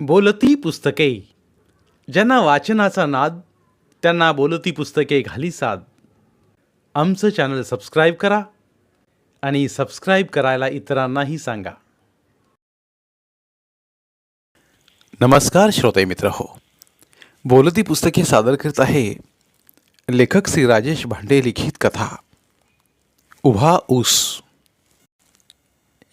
बोलती पुस्तके. ज्यांना वाचनाचा नाद त्यांना बोलती पुस्तके घाली साद. आमचं चॅनल सबस्क्राईब करा आणि सबस्क्राईब करायला इतरांनाही सांगा. नमस्कार श्रोते मित्र हो. बोलती पुस्तके सादर करत आहे लेखक श्री राजेश भांडे लिखित कथा. उभा ऊस.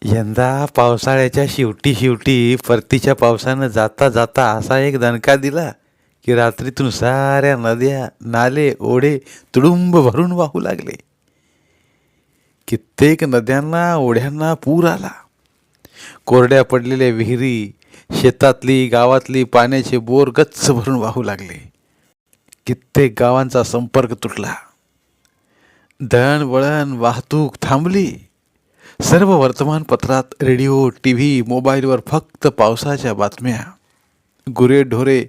यंदा पावसाळ्याच्या शेवटी शेवटी परतीच्या पावसानं जाता जाता असा एक दणका दिला की रात्रीतून साऱ्या नद्या नाले ओढे तुडुंब भरून वाहू लागले. कित्येक नद्यांना ओढ्यांना पूर आला. कोरड्या पडलेल्या विहिरी शेतातली गावातली पाण्याचे बोर गच्च भरून वाहू लागले. कित्येक गावांचा संपर्क तुटला. दळणवळण वाहतूक थांबली. सर्व वर्तमानपत्रात रेडिओ टी व्ही मोबाईलवर फक्त पावसाच्या बातम्या. गुरेढोरे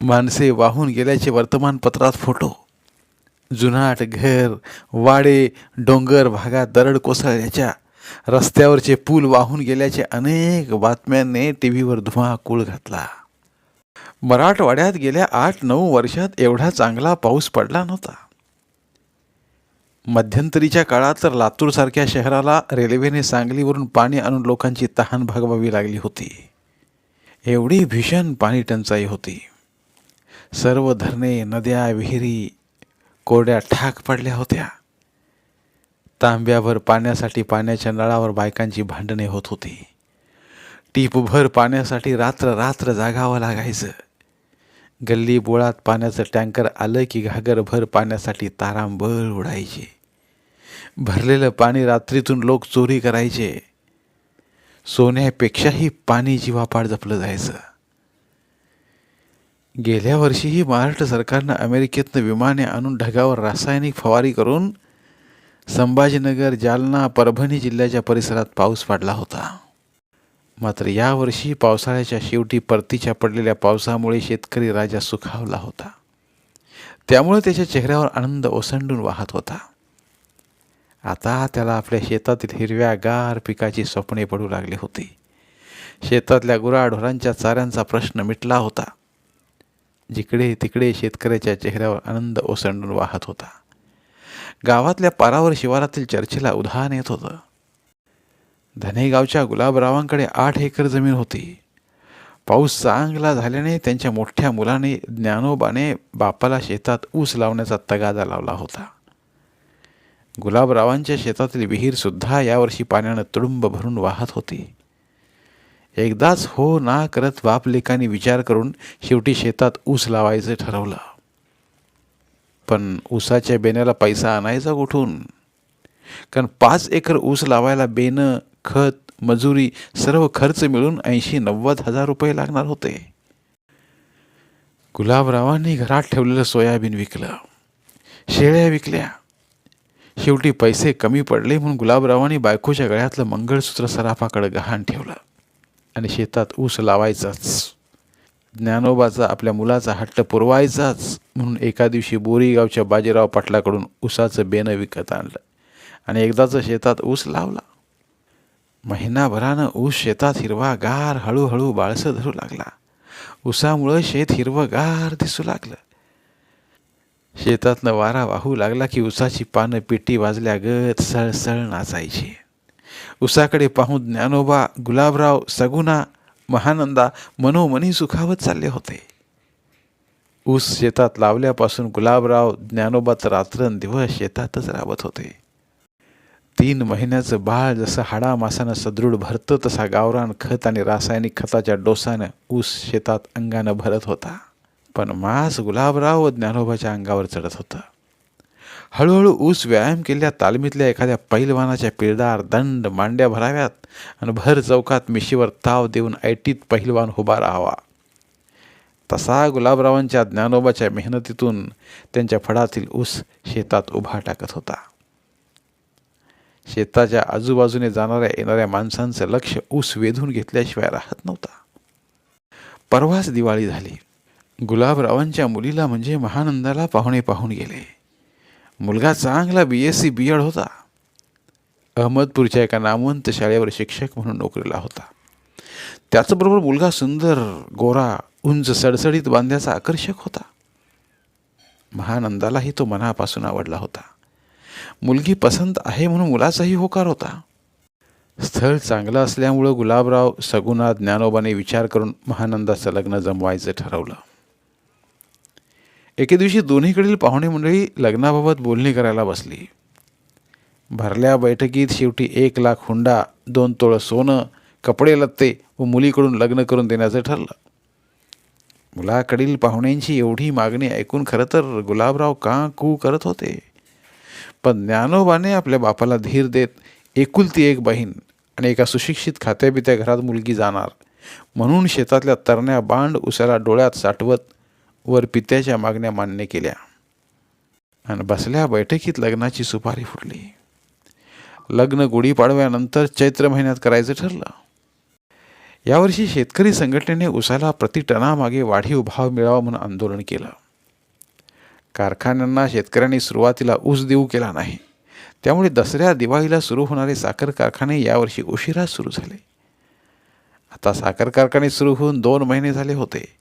माणसे वाहून गेल्याचे वर्तमानपत्रात फोटो. जुनाट घर वाडे डोंगर भागात दरड कोसळल्याच्या रस्त्यावरचे पूल वाहून गेल्याचे अनेक बातम्यांनी टी व्हीवर धुमाकूळ घातला. मराठवाड्यात गेल्या आठ नऊ वर्षात एवढा चांगला पाऊस पडला नव्हता. मध्यंतरीच्या काळात तर लातूरसारख्या शहराला रेल्वेने सांगलीवरून पाणी आणून लोकांची तहान भागवावी लागली होती. एवढी भीषण पाणी टंचाई होती. सर्व धरणे नद्या विहिरी कोरड्या ठाक पडल्या होत्या. तांब्याभर पाण्यासाठी पाण्याच्या नळावर बायकांची भांडणे होत होती. टीपभर पाण्यासाठी रात्र रात्र जागावं लागायचं. गल्ली बोळात पाण्याचं टँकर आलं की घागरभर पाण्यासाठी तारांबळ उडायचे. भरलेलं पाणी रात्रीतून लोक चोरी करायचे. सोन्यापेक्षाही पाणी जीवापाड जपलं जायचं. गेल्या वर्षीही महाराष्ट्र सरकारनं अमेरिकेतनं विमाने आणून ढगावर रासायनिक फवारी करून संभाजीनगर जालना परभणी जिल्ह्याच्या परिसरात पाऊस पडला होता. मात्र यावर्षी पावसाळ्याच्या शेवटी परतीच्या पडलेल्या पावसामुळे शेतकरी राजा सुखावला होता. त्यामुळे त्याच्या चेहऱ्यावर आनंद ओसंडून वाहत होता. आता त्याला आपल्या शेतातील हिरव्या गार पिकाची स्वप्ने पडू लागली होती. शेतातल्या गुराढोरांच्या चाऱ्यांचा प्रश्न मिटला होता. जिकडे तिकडे शेतकऱ्याच्या चेहऱ्यावर आनंद ओसंडून वाहत होता. गावातल्या पारावर शिवारातील चर्चेला उधाण येत होतं. धनेगावच्या गुलाबरावांकडे आठ एकर जमीन होती. पाऊस चांगला झाल्याने त्यांच्या मोठ्या मुलाने ज्ञानोबाने बापाला शेतात ऊस लावण्याचा तगादा लावला होता. गुलाबरावांच्या शेतातील विहीरसुद्धा यावर्षी पाण्यानं तुडुंब भरून वाहत होती. एकदाच हो ना करत बापलेकांनी विचार करून शेवटी शेतात ऊस लावायचं ठरवलं. पण ऊसाच्या बेण्याला पैसा आणायचा कुठून? कारण पाच एकर ऊस लावायला बेनं खत मजुरी सर्व खर्च मिळून ऐंशी नव्वद हजार रुपये लागणार होते. गुलाबरावांनी घरात ठेवलेलं सोयाबीन विकलं. शेळ्या विकल्या. शेवटी पैसे कमी पडले म्हणून गुलाबरावांनी बायकोच्या गळ्यातलं मंगळसूत्र सराफाकडे गहाण ठेवलं. आणि शेतात ऊस लावायचाच. ज्ञानोबाचा आपल्या मुलाचा हट्ट पुरवायचाच म्हणून एका दिवशी बोरीगावच्या बाजीराव पाटलाकडून ऊसाचं बेनं विकत आणलं. आणि एकदाचं शेतात ऊस लावला. महिनाभरानं ऊस शेतात हिरवा गार हळूहळू बाळसं धरू लागला. ऊसामुळं शेत हिरवंगार दिसू लागलं. शेतातनं वारा वाहू लागला की उसाची पानं पिटी वाजल्यागत सळसळ नाचायची. उसाकडे पाहून ज्ञानोबा गुलाबराव सगुना महानंदा मनोमनी सुखावत चालले होते. ऊस शेतात लावल्यापासून गुलाबराव ज्ञानोबाचं रात्रंदिवस शेतातच राबत होते. तीन महिन्याचं बाळ जसं हाडामासानं सदृढ भरतं तसा गावरान खत आणि रासायनिक खताच्या डोसानं ऊस शेतात अंगानं भरत होता. पण मास गुलाबराव व ज्ञानोबाच्या अंगावर चढत होतं. हळूहळू ऊस व्यायाम केलेल्या तालमीतल्या एखाद्या पैलवानाच्या पिळदार दंड मांड्या भराव्यात आणि भर चौकात मिशीवर ताव देऊन ऐटीत पहिलवान उभा राहावा. तसा गुलाबरावांच्या ज्ञानोबाच्या मेहनतीतून त्यांच्या फडातील ऊस शेतात उभा टाकत होता. शेताच्या आजूबाजूने जाणाऱ्या येणाऱ्या माणसांचं लक्ष ऊस वेधून घेतल्याशिवाय राहत नव्हता. परवाच दिवाळी झाली. गुलाबरावांच्या मुलीला म्हणजे महानंदाला पाहुणे पाहून गेले. मुलगा चांगला B S C B Ed होता. अहमदपूरच्या एका नामवंत शाळेवर शिक्षक म्हणून नोकरीला होता. त्याचबरोबर मुलगा सुंदर गोरा उंच सडसडीत बांध्याचा आकर्षक होता. महानंदालाही तो मनापासून आवडला होता. मुलगी पसंत आहे म्हणून मुलाचाही होकार होता. स्थळ चांगलं असल्यामुळं गुलाबराव सगुना ज्ञानोबाने विचार करून महानंदाचं लग्न जमवायचं ठरवलं. एके दिवशी दोन्हीकडील पाहुणे मंडळी लग्नाबाबत बोलणी करायला बसली. भरल्या बैठकीत शेवटी एक लाख हुंडा दोन तोळं सोनं कपडे लत्ते व मुलीकडून लग्न करून देण्याचं ठरलं. मुलाकडील पाहुण्यांची एवढी मागणी ऐकून खरं तर गुलाबराव का कू करत होते? पण ज्ञानोबाने आपल्या बापाला धीर देत एकुलती एक बहीण आणि एका सुशिक्षित खात्याबित्या घरात मुलगी जाणार. म्हणून शेतातल्या तरण्या बांड उसाला डोळ्यात साठवत वर पित्याच्या मागण्या मान्य केल्या. आणि बसल्या बैठकीत लग्नाची सुपारी फुटली. लग्न गुढीपाडव्यानंतर चैत्र महिन्यात करायचं ठरलं. यावर्षी शेतकरी संघटनेने उसाला प्रति टनामागे वाढीव भाव मिळावा म्हणून आंदोलन केलं. कारखान्यांना शेतकऱ्यांनी सुरुवातीला ऊस देऊ केला नाही. त्यामुळे दसऱ्या दिवाळीला सुरू होणारे साखर कारखाने यावर्षी उशिरा सुरू झाले. आता साखर कारखाने सुरू होऊन दोन महिने झाले होते.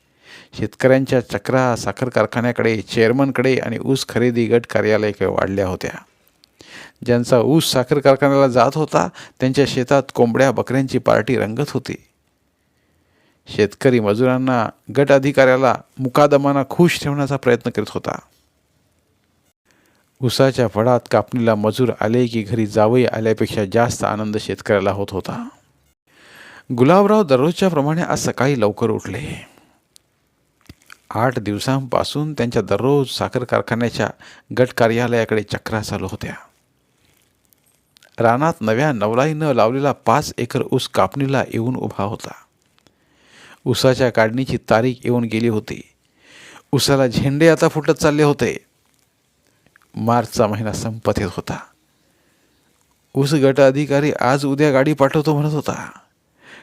शेतकऱ्यांच्या चक्रा साखर कारखान्याकडे चेअरमनकडे आणि ऊस खरेदी गट कार्यालयाकडे वाढल्या होत्या. ज्यांचा ऊस साखर कारखान्याला जात होता त्यांच्या शेतात कोंबड्या बकऱ्यांची पार्टी रंगत होती. शेतकरी मजुरांना गट अधिकाऱ्याला मुकादमाना खुश ठेवण्याचा प्रयत्न करीत होता. उसाच्या फळात कापणीला मजूर आले की घरी जावई आल्यापेक्षा जास्त आनंद शेतकऱ्याला होत होता. गुलाबराव दररोजच्या प्रमाणे आज सकाळी लवकर उठले. आठ दिवसांपासून त्यांच्या दररोज साखर कारखान्याच्या गट कार्यालयाकडे चक्रा चालू होत्या. रानात नव्या नवलाईनं लावलेला पाच एकर ऊस कापणीला येऊन उभा होता. ऊसाच्या काढणीची तारीख येऊन गेली होती. ऊसाला झेंडे आता फुटत चालले होते. मार्चचा महिना संपत येत होता. ऊस गट अधिकारी आज उद्या गाडी पाठवतो म्हणत होता.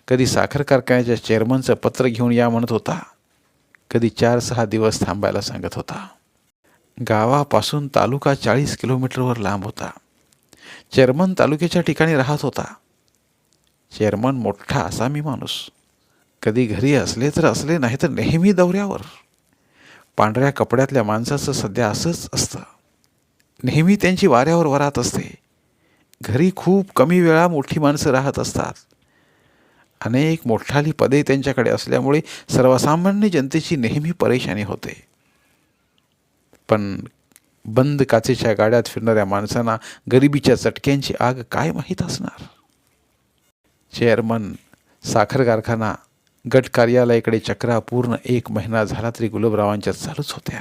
कधी साखर कारखान्याच्या चेअरमनचं पत्र घेऊन या म्हणत होता. कधी चार सहा दिवस थांबायला सांगत होता. गावापासून तालुका चाळीस किलोमीटरवर लांब होता. चेअरमन तालुक्याच्या ठिकाणी राहत होता. चेअरमन मोठा आसामी माणूस. कधी घरी असले तर असले नाही तर नेहमी दौऱ्यावर. पांढऱ्या कपड्यातल्या माणसाचं सध्या असंच असतं. नेहमी त्यांची वाऱ्यावर वरात असते. घरी खूप कमी वेळा मोठी माणसं राहत असतात. अनेक मोठाली पदे त्यांच्याकडे असल्यामुळे सर्वसामान्य जनतेची नेहमी परेशानी होते. पण बंद काचेच्या गाड्यात फिरणाऱ्या माणसांना गरिबीच्या चटक्यांची आग काय माहीत असणार? चेअरमन साखर कारखाना गट कार्यालयाकडे चक्रा पूर्ण एक महिना झाला तरी गुलाबरावांच्या चालूच होत्या.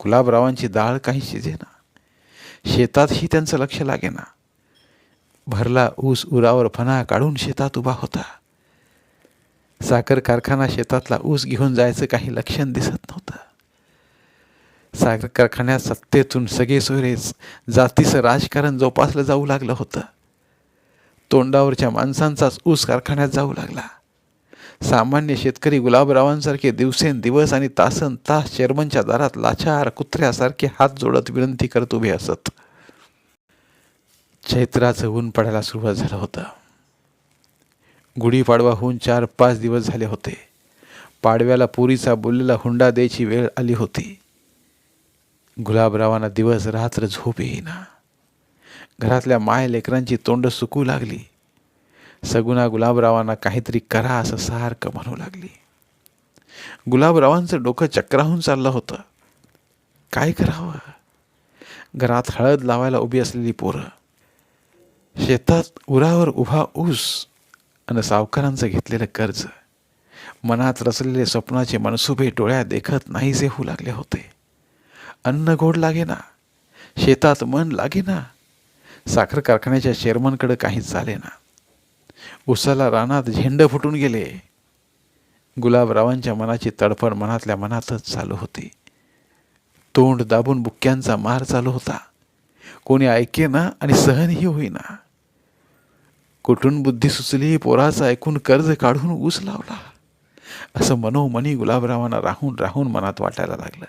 गुलाबरावांची डाळ काही शिजेना. शेतातही त्यांचं लक्ष लागेना. भरला ऊस उरावर फणा काढून शेतात उभा होता. साखर कारखाना शेतातला ऊस घेऊन जायचं काही लक्षण दिसत नव्हतं. साखर कारखान्यात सत्तेतून सगळे सोयरेच जातीचं राजकारण जोपासलं जाऊ लागलं होतं. तोंडावरच्या माणसांचाच ऊस कारखान्यात जाऊ लागला. सामान्य शेतकरी गुलाबरावांसारखे दिवसेंदिवस आणि तासन तास चेअरमनच्या दारात लाचार कुत्र्यासारखे हात जोडत विनंती करत उभे असत. चैत्राचं ऊन पडायला सुरुवात झालं होतं. गुढीपाडवा होऊन चार पाच दिवस झाले होते. पाडव्याला पुरीचा बोललेला हुंडा द्यायची वेळ आली होती. गुलाबरावांना दिवस रात्र झोप येईना. घरातल्या माय लेकरांची तोंड सुकू लागली. सगुना गुलाबरावांना काहीतरी करा असं सारखं म्हणू लागली. गुलाबरावांचं डोकं चक्राहून चाललं होतं. काय करावं? घरात हळद लावायला उभी असलेली पोरं. शेतात उरावर उभा ऊस आणि सावकारांचं घेतलेलं कर्ज. मनात रचलेले स्वप्नाचे मनसुबे डोळ्यात देखत नाहीसे होऊ लागले होते. अन्न गोड लागेना. शेतात मन लागेना. साखर कारखान्याच्या चेअरमनकडे काहीच झाले ना उसाला रानात झेंड फुटून गेले. गुलाबरावांच्या मनाची तडफड मनातल्या मनातच चालू होती. तोंड दाबून बुक्क्यांचा मार चालू होता. कोणी ऐके ना आणि सहनही होईना. कुठून बुद्धी सुचली पोराचं ऐकून कर्ज काढून ऊस लावला. असं मनोमनी गुलाबरावांना राहून राहून मनात वाटायला लागलं.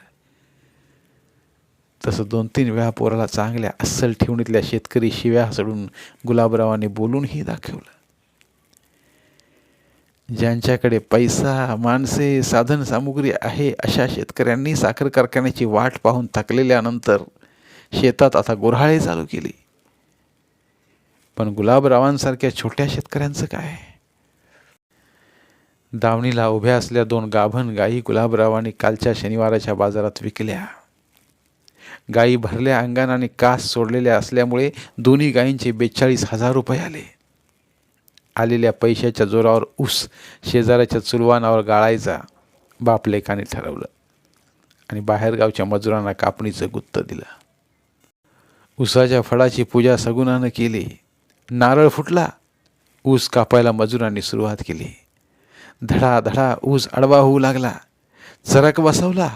तसं दोन तीन वेळा पोराला चांगल्या अस्सल ठेवणीतल्या शेतकरी शिव्या सोडून गुलाबरावांनी बोलूनही दाखवलं. ज्यांच्याकडे पैसा माणसे साधन सामुग्री आहे अशा शेतकऱ्यांनी साखर कारखान्याची वाट पाहून थकलेल्यानंतर शेतात आता गुऱ्हाळे चालू केली. पण गुलाबरावांसारख्या छोट्या शेतकऱ्यांचं काय? दावणीला उभ्या असल्या दोन गाभण गायी गुलाबरावांनी कालच्या शनिवाराच्या बाजारात विकल्या. गायी भरल्या अंगान आणि कास सोडलेल्या असल्यामुळे दोन्ही गायींचे बेचाळीस हजार रुपये आले. आलेल्या पैशाच्या जोरावर ऊस शेजाऱ्याच्या चुलवानावर गाळायचा बापलेकाने ठरवलं आणि बाहेरगावच्या मजुरांना कापणीचं गुत्त दिलं. उसाच्या फळाची पूजा सगुणानं केली. नारळ फुटला ऊस कापायला मजुरांनी सुरुवात केली. धडा धडा ऊस आडवा होऊ लागला चरक बसवला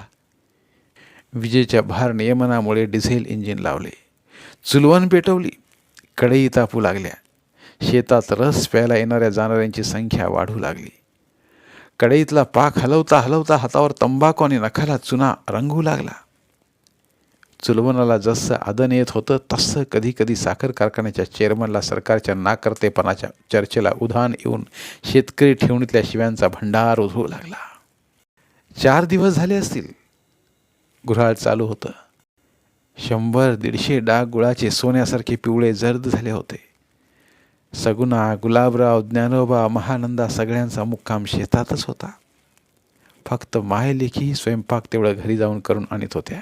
विजेच्या भार नियमनामुळे डिझेल इंजिन लावले. चुलवण पेटवली कढई तापू लागल्या. शेतात रस प्यायला येणाऱ्या जाणाऱ्यांची संख्या वाढू लागली. कढईतला पाक हलवता हलवता हातावर तंबाखू आणि नखाला चुना रंगू लागला. चुलवनाला जसं आदन येत होतं तसं कधी कधी साखर कारखान्याच्या चेअरमनला सरकारच्या नाकर्तेपणाच्या चर्चेला उधाण येऊन शेतकरी ठेवणीतल्या शिव्यांचा भंडार उधळू लागला. चार दिवस झाले असतील. गुऱ्हाळ चालू होतं. शंभर दीडशे डाग गुळाचे सोन्यासारखे पिवळे जर्द झाले होते. सगुणा गुलाबराव ज्ञानोबा महानंदा सगळ्यांचा मुक्काम शेतातच होता. फक्त मायलेखी स्वयंपाक तेवढं घरी जाऊन करून आणत होत्या.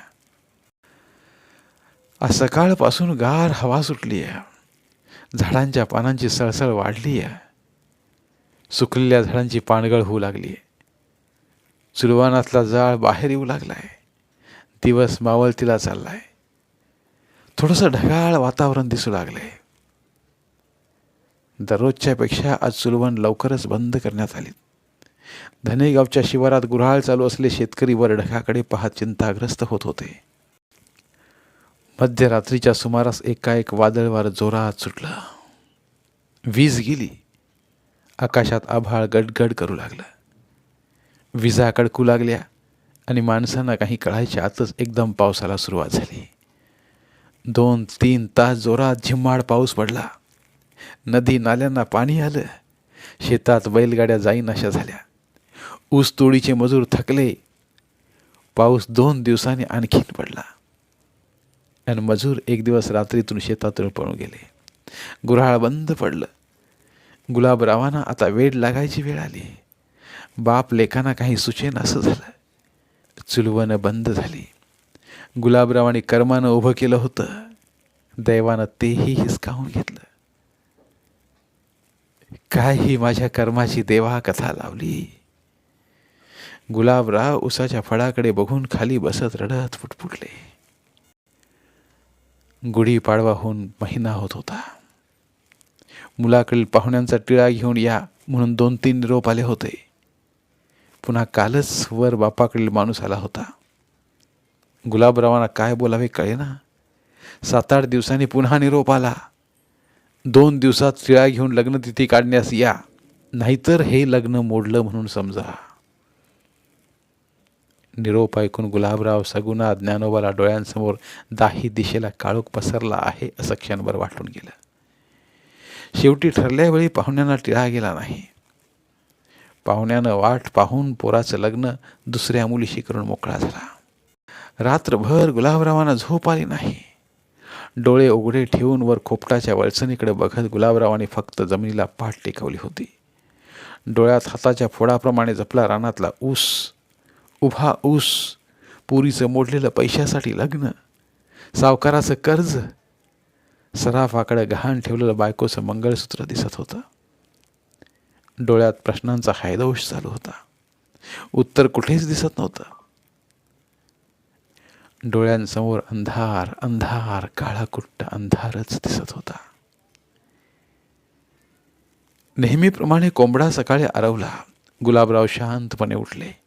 आज सकाळपासून गार हवा सुटली आहे. झाडांच्या पानांची सळसळ वाढली आहे. सुकलेल्या झाडांची पानगळ होऊ लागली आहे. चुलवानातला जाळ बाहेर येऊ लागला आहे. दिवस मावळतीला चालला आहे थोडंसं ढगाळ वातावरण दिसू लागलं दररोजच्या पेक्षा आज चुलवण लवकरच बंद करण्यात आली. धनेगावच्या शिवारात गुऱ्हाळ चालू असले शेतकरी वर ढगाकडे पाहत चिंताग्रस्त होत होते. मध्यरात्रीच्या सुमारास एकाएक वादळवार जोरात सुटलं. वीज गेली. आकाशात आभाळ गडगड करू लागलं. विजा कडकू लागल्या आणि माणसांना काही कळायच्या आतच एकदम पावसाला सुरुवात झाली. दोन तीन तास जोरात झिम्माड पाऊस पडला. नदी नाल्यांना पाणी आलं. शेतात बैलगाड्या जाईन अशा झाल्या. ऊसतोडीचे मजूर थकले. पाऊस दोन दिवसांनी आणखीन पडला. आणि मजूर एक दिवस रात्रीतून शेतातून पळून गेले. गुऱ्हाळ बंद पडलं. गुलाबरावांना आता वेळ लागायची वेळ आली. बाप लेखाना काही सुचेन असं झालं. चुलवणं बंद झाली. गुलाबरावाने कर्मानं उभं केलं होतं. दैवानं तेही हिसकावून घेतलं. काय ही माझ्या कर्माची देवा कथा लावली. गुलाबराव उसाच्या फळाकडे बघून खाली बसत रडत फुटफुटले. गुढीपाडवा होऊन महिना होत होता. मुलाकडील पाहुण्यांचा टिळा घेऊन या म्हणून दोन तीन निरोप आले होते. पुन्हा कालच वर बापाकडील माणूस आला होता. गुलाबरावांना काय बोलावे कळेना. सात आठ दिवसांनी पुन्हा निरोप आला. दोन दिवसात टिळा घेऊन लग्नतिथी काढण्यास या. नाहीतर हे लग्न मोडलं म्हणून समजा. निरोप ऐकून गुलाबराव सगुणा ज्ञानोबाला डोळ्यांसमोर दाही दिशेला काळोख पसरला आहे असं क्षणभर वाटून गेलं. शेवटी ठरल्या वेळी पाहुण्यांना टिळा गेला नाही. पाहुण्यानं वाट पाहून पोराचं लग्न दुसऱ्या मुलीशी करून मोकळा झाला. रात्रभर गुलाबरावांना झोप आली नाही. डोळे उघडे ठेवून वर खोपटाच्या वळसणीकडे बघत गुलाबरावांनी फक्त जमिनीला पाठ टेकवली होती. डोळ्यात हाताच्या फोडाप्रमाणे जपला रानातला ऊस उभा ऊस पुरीचं मोडलेलं पैशासाठी लग्न सावकाराचं कर्ज सराफाकडे गहाण ठेवलेलं बायकोचं मंगळसूत्र दिसत होतं. डोळ्यात प्रश्नांचा हायदोष चालू होता. उत्तर कुठेच दिसत नव्हतं. डोळ्यांसमोर अंधार अंधार काळाकुट्ट अंधारच दिसत होता. नेहमीप्रमाणे कोंबडा सकाळी आरवला. गुलाबराव शांतपणे उठले.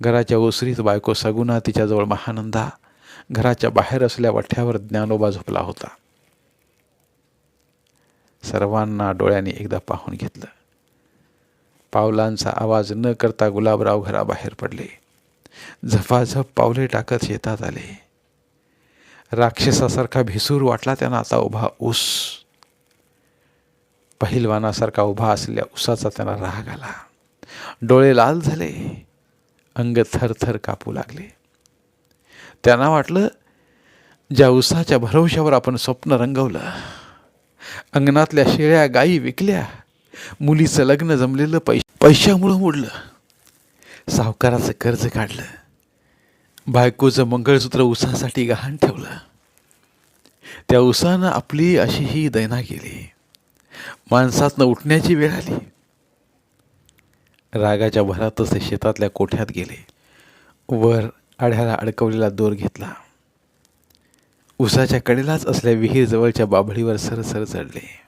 घराच्या ओसरीत बायको सगुना तिच्याजवळ महानंदा घराच्या बाहेर असल्या वठ्यावर ज्ञानोबा झोपला होता. सर्वांना डोळ्यांनी एकदा पाहून घेतलं. पावलांचा आवाज न करता गुलाबराव घराबाहेर पडले. झपाझप पावले टाकत शेतात आले. राक्षसासारखा भिसूर वाटला त्यांना आता उभा ऊस. पहिलवानासारखा उभा असलेल्या उसाचा त्यांना राग आला. डोळे लाल झाले. अंग थरथर कापू लागले. त्यांना वाटलं ज्या उसाच्या भरवशावर आपण स्वप्न रंगवलं अंगणातल्या शेळ्या गायी विकल्या मुलीचं लग्न जमलेलं पैश पैशामुळं मोडलं. सावकाराचं कर्ज काढलं. बायकोचं मंगळसूत्र उसासाठी गहाण ठेवलं. त्या उसानं आपली अशी ही दैना केली. माणसातनं उठण्याची वेळ आली. रागाच्या भरातच ते शेतातल्या कोठ्यात गेले. वर आढ्याला अडकवलेला दोर घेतला. उसाच्या कडेलाच असल्या विहीर जवळच्या बाभळीवर सरसर चढले.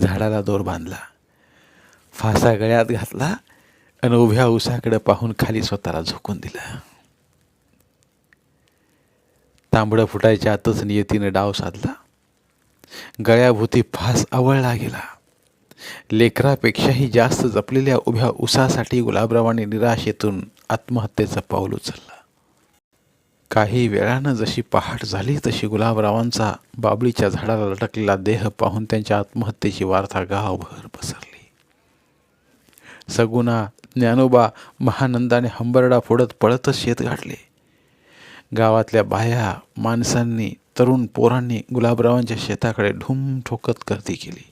झाडाला दोर बांधला. फासा गळ्यात घातला आणि उभ्या उसाकडे पाहून खाली स्वतःला झोकून दिलं. तांबडं फुटायच्या आतच नियतीनं डाव साधला. गळ्याभोवती फास आवळला गेला. लेकरापेक्षाही जास्त जपलेल्या उभ्या उसासाठी गुलाबरावाने निराशेतून आत्महत्येचं पाऊल उचललं. काही वेळानं जशी पहाट झाली तशी गुलाबरावांचा बाबळीच्या झाडाला लटकलेला देह पाहून त्यांच्या आत्महत्येची वार्ता गावभर पसरली. सगुणा ज्ञानोबा महानंदाने हंबरडा फोडत पळतच शेत गाठले. गावातल्या बाया माणसांनी तरुण पोरांनी गुलाबरावांच्या शेताकडे ढुम ठोकत गर्दी केली.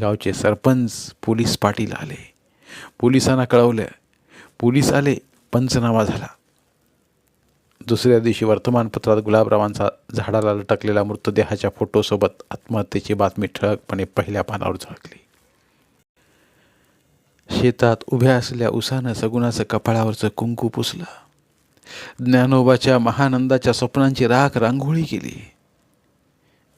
गावचे सरपंच पोलीस पाटील आले. पोलिसांना कळवलं. पोलीस आले पंचनामा झाला. दुसऱ्या दिवशी वर्तमानपत्रात गुलाबरावांचा झाडाला लटकलेला मृतदेहाच्या फोटोसोबत आत्महत्येची बातमी ठळकपणे पहिल्या पानावर झळकली. शेतात उभ्या असलेल्या उसानं सगुणाचं कपाळावरचं कुंकू पुसलं. ज्ञानोबाच्या महानंदाच्या स्वप्नांची राख रांगोळी केली.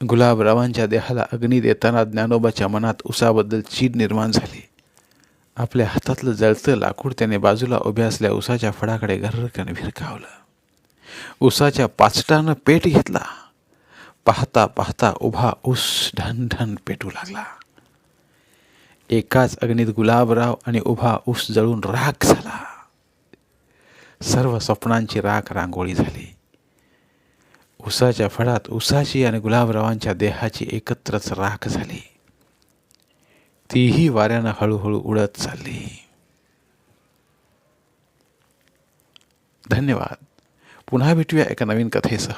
गुलाबरावांच्या देहाला अग्नी देताना ज्ञानोबाच्या मनात उसाबद्दल चीड निर्माण झाली. आपल्या हातातलं जळतं लाकूड त्याने बाजूला उभ्या असल्या उसाच्या फडाकडे घर्रकन भिरकावलं उसाच्या पाचटानं पेट घेतला. पाहता पाहता उभा ऊस ढनढन पेटू लागला. एकाच अग्नीत गुलाबराव आणि उभा ऊस जळून राख झाला. सर्व स्वप्नांची राख रांगोळी झाली. उसाच्या फळात उसाची आणि गुलाबरावांच्या देहाची एकत्रच राख झाली. तीही वाऱ्यानं हळूहळू उडत चालली. धन्यवाद. पुन्हा भेटूया एका नवीन कथेसह.